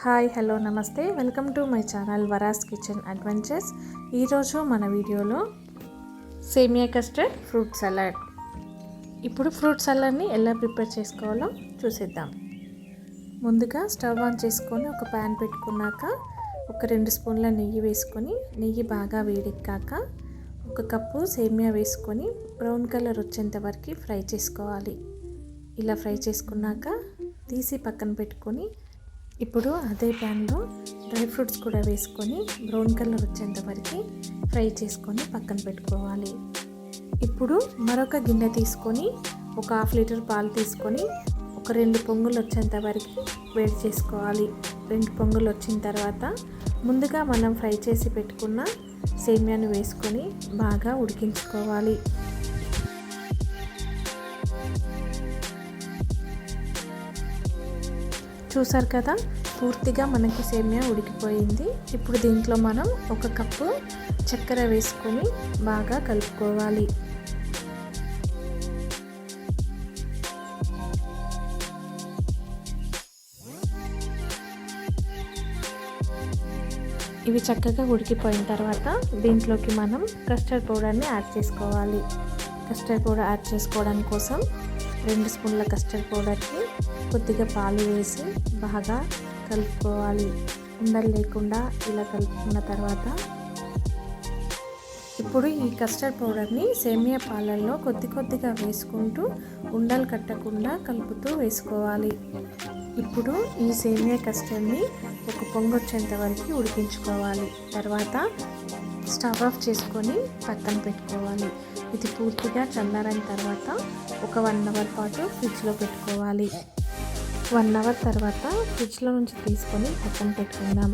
Hi hello నమస్తే. Welcome to my channel Vara's kitchen adventures. ఈరోజు మన వీడియోలో సేమియా కస్టర్డ్ ఫ్రూట్ సలాడ్. ఇప్పుడు ఫ్రూట్ సలాడ్ని ఎలా ప్రిపేర్ చేసుకోవాలో చూసేద్దాం. ముందుగా స్టవ్ ఆన్ చేసుకొని ఒక ప్యాన్ పెట్టుకున్నాక ఒక రెండు స్పూన్ల నెయ్యి వేసుకొని నెయ్యి బాగా వేడెక్కాక ఒక కప్పు సేమియా వేసుకొని బ్రౌన్ కలర్ వచ్చేంత వరకు ఫ్రై చేసుకోవాలి. ఇలా ఫ్రై చేసుకున్నాక తీసి పక్కన పెట్టుకొని ఇప్పుడు అదే ప్యాన్లో డ్రై ఫ్రూట్స్ కూడా వేసుకొని బ్రౌన్ కలర్ వచ్చేంత వరకు ఫ్రై చేసుకొని పక్కన పెట్టుకోవాలి. ఇప్పుడు మరొక గిన్నె తీసుకొని ఒక హాఫ్ లీటర్ పాలు తీసుకొని ఒక రెండు పొంగులు వచ్చేంత వరకు వేడి చేసుకోవాలి. రెండు పొంగులు వచ్చిన తర్వాత ముందుగా మనం ఫ్రై చేసి పెట్టుకున్న సేమియాను వేసుకొని బాగా ఉడికించుకోవాలి. చూసారు కదా పూర్తిగా మనకి సేమియా ఉడికిపోయింది. ఇప్పుడు దీంట్లో మనం ఒక కప్పు చక్కెర వేసుకొని బాగా కలుపుకోవాలి. ఇవి చక్కగా ఉడికిపోయిన తర్వాత దీంట్లోకి మనం కస్టర్డ్ పౌడర్ని యాడ్ చేసుకోవాలి. కస్టర్డ్ పౌడర్ యాడ్ చేసుకోవడం కోసం రెండు స్పూన్ల కస్టర్డ్ పౌడర్కి కొద్దిగా పాలు వేసి బాగా కలుపుకోవాలి. ఉండలు లేకుండా ఇలా కలుపుకున్న తర్వాత ఇప్పుడు ఈ కస్టర్డ్ పౌడర్ని సేమియా పాలల్లో కొద్ది కొద్దిగా వేసుకుంటూ ఉండలు కట్టకుండా కలుపుతూ వేసుకోవాలి. ఇప్పుడు ఈ సేమియా కస్టర్డ్ని ఒక పొంగొచ్చేంత వరకు ఉడికించుకోవాలి. తర్వాత స్టవ్ ఆఫ్ చేసుకొని పక్కన పెట్టుకోవాలి. ఇది పూర్తిగా చల్లారిన తర్వాత ఒక వన్ అవర్ పాటు ఫ్రిడ్జ్లో పెట్టుకోవాలి. వన్ అవర్ తర్వాత ఫ్రిడ్జ్లో నుంచి తీసుకొని పక్కన పెట్టుకుందాం.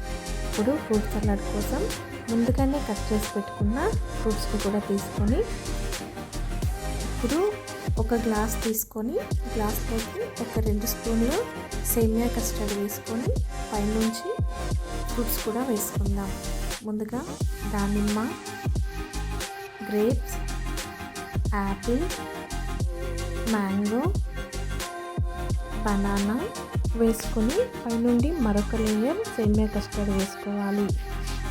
ఇప్పుడు ఫ్రూట్ సలాడ్ కోసం ముందుగానే కట్ చేసి పెట్టుకున్న ఫ్రూట్స్ని కూడా తీసుకొని ఇప్పుడు ఒక గ్లాస్ తీసుకొని గ్లాస్లోకి ఒక రెండు స్పూన్లు సేమియా కస్టర్డ్ వేసుకొని పైనుంచి ఫ్రూట్స్ కూడా వేసుకుందాం. ముందుగా దానిమ్మ గ్రేప్స్ యాపిల్ మ్యాంగో బనానా వేసుకొని పైనుండి మరొక లేయర్ సేమియా కస్టర్డ్ వేసుకోవాలి.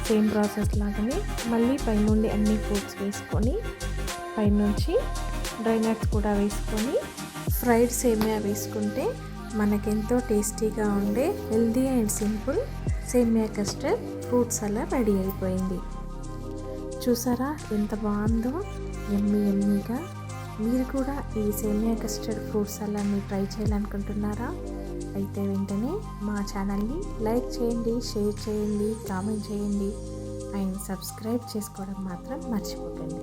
సేమ్ ప్రాసెస్ లాగానే మళ్ళీ పైనుండి అన్ని ఫ్రూట్స్ వేసుకొని పైనుంచి డ్రై నట్స్ కూడా వేసుకొని ఫ్రైడ్ సేమియా వేసుకుంటే మనకెంతో టేస్టీగా ఉండే హెల్దీ అండ్ సింపుల్ సేమియా కస్టర్డ్ ఫ్రూట్స్ అలా రెడీ అయిపోయింది. చూసారా? ఎంత బాగుందో? ఎమ్మి ఎమ్మిగా. మీరు కూడా ఈ సేమియా కస్టర్డ్ ఫ్రూట్స్ అలాన్ని ట్రై చేయాలనుకుంటున్నారా? అయితే వెంటనే మా ఛానల్ని లైక్ చేయండి షేర్ చేయండి కామెంట్ చేయండి. అండ్ సబ్స్క్రైబ్ చేసుకోవడం మాత్రం మర్చిపోకండి.